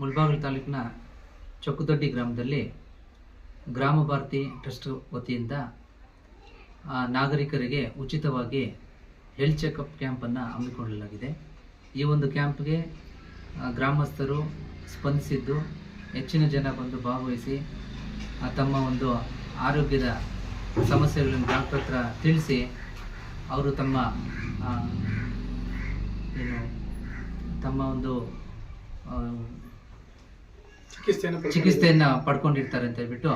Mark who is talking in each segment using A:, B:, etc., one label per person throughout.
A: ಮುಳಬಾಗಿಲು ತಾಲೂಕಿನ ಚೊಕ್ಕದೊಡ್ಡಿ ಗ್ರಾಮದಲ್ಲಿ ಗ್ರಾಮ ಭಾರತಿ ಟ್ರಸ್ಟ್ ವತಿಯಿಂದ ನಾಗರಿಕರಿಗೆ ಉಚಿತವಾಗಿ ಹೆಲ್ತ್ ಚೆಕಪ್ ಕ್ಯಾಂಪನ್ನು ಹಮ್ಮಿಕೊಳ್ಳಲಾಗಿದೆ. ಈ ಒಂದು ಕ್ಯಾಂಪ್ಗೆ ಗ್ರಾಮಸ್ಥರು ಸ್ಪಂದಿಸಿದ್ದು, ಹೆಚ್ಚಿನ ಜನ ಬಂದು ಭಾಗವಹಿಸಿ ತಮ್ಮ ಒಂದು ಆರೋಗ್ಯದ ಸಮಸ್ಯೆಗಳನ್ನು ಡಾಕ್ಟರ್ ಹತ್ರ ತಿಳಿಸಿ, ಅವರು ತಮ್ಮ ಏನು, ತಮ್ಮ ಒಂದು
B: ಚಿಕಿತ್ಸೆಯನ್ನು
A: ಪಡ್ಕೊಂಡಿರ್ತಾರೆ ಅಂತ ಹೇಳ್ಬಿಟ್ಟು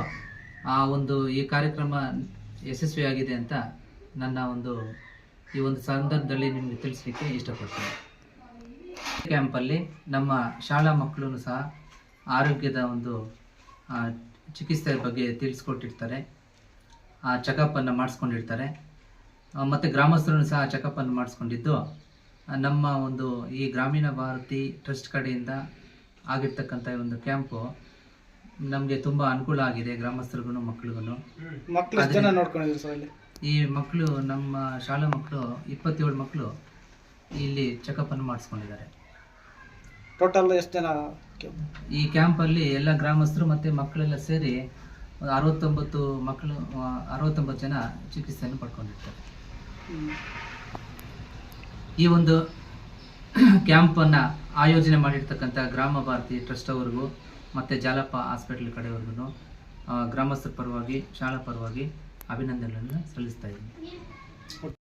A: ಆ ಒಂದು ಈ ಕಾರ್ಯಕ್ರಮ ಯಶಸ್ವಿಯಾಗಿದೆ ಅಂತ ನನ್ನ ಒಂದು ಈ ಒಂದು ಸಂದರ್ಭದಲ್ಲಿ ನಿಮಗೆ ತಿಳಿಸ್ಲಿಕ್ಕೆ ಇಷ್ಟಪಡ್ತೀನಿ. ಕ್ಯಾಂಪಲ್ಲಿ ನಮ್ಮ ಶಾಲಾ ಮಕ್ಕಳು ಸಹ ಆರೋಗ್ಯದ ಒಂದು ಚಿಕಿತ್ಸೆ ಬಗ್ಗೆ ತಿಳಿಸ್ಕೊಟ್ಟಿರ್ತಾರೆ. ಆ ಚೆಕಪ್ಪನ್ನು ಮಾಡಿಸ್ಕೊಂಡಿರ್ತಾರೆ. ಮತ್ತು ಗ್ರಾಮಸ್ಥರು ಸಹ ಚೆಕಪ್ಪನ್ನು ಮಾಡಿಸ್ಕೊಂಡಿದ್ದು ನಮ್ಮ ಒಂದು ಈ ಗ್ರಾಮೀಣ ಭಾರತಿ ಟ್ರಸ್ಟ್ ಕಡೆಯಿಂದ ಆಗಿರ್ತಕ್ಕಂಥ ಈ ಒಂದು ಕ್ಯಾಂಪು ನಮಗೆ ತುಂಬ ಅನುಕೂಲ ಆಗಿದೆ ಗ್ರಾಮಸ್ಥರಿಗೂ
B: ಎಷ್ಟು ಜನ ನೋಡ್ಕೊಂಡಿದ್ರು ಸರ್ ಅಲ್ಲಿ
A: ಈ ಮಕ್ಕಳು ನಮ್ಮ ಶಾಲಾ ಮಕ್ಕಳು ಇಪ್ಪತ್ತೇಳು ಮಕ್ಕಳು ಇಲ್ಲಿ ಚೆಕಪ್ಪನ್ನು ಮಾಡಿಸ್ಕೊಂಡಿದ್ದಾರೆ.
B: ಟೋಟಲ್ ಎಷ್ಟು ಜನ
A: ಈ ಕ್ಯಾಂಪಲ್ಲಿ ಎಲ್ಲ ಗ್ರಾಮಸ್ಥರು ಮತ್ತು ಮಕ್ಕಳೆಲ್ಲ ಸೇರಿ ಒಂದು ಅರವತ್ತೊಂಬತ್ತು ಮಕ್ಕಳು ಅರವತ್ತೊಂಬತ್ತು ಜನ ಚಿಕಿತ್ಸೆಯನ್ನು ಪಡ್ಕೊಂಡಿರ್ತಾರೆ. ಈ ಒಂದು ಕ್ಯಾಂಪನ್ನು ಆಯೋಜನೆ ಮಾಡಿರ್ತಕ್ಕಂಥ ಗ್ರಾಮ ಭಾರತಿ ಟ್ರಸ್ಟ್ ಅವ್ರಿಗೂ ಮತ್ತು ಜಾಲಪ್ಪ ಹಾಸ್ಪಿಟಲ್ ಕಡೆಯವ್ರಿಗೂ ಗ್ರಾಮಸ್ಥರ ಪರವಾಗಿ, ಶಾಲಾ ಪರವಾಗಿ ಅಭಿನಂದನೆಗಳನ್ನು ಸಲ್ಲಿಸ್ತಾ ಇದ್ದೀನಿ.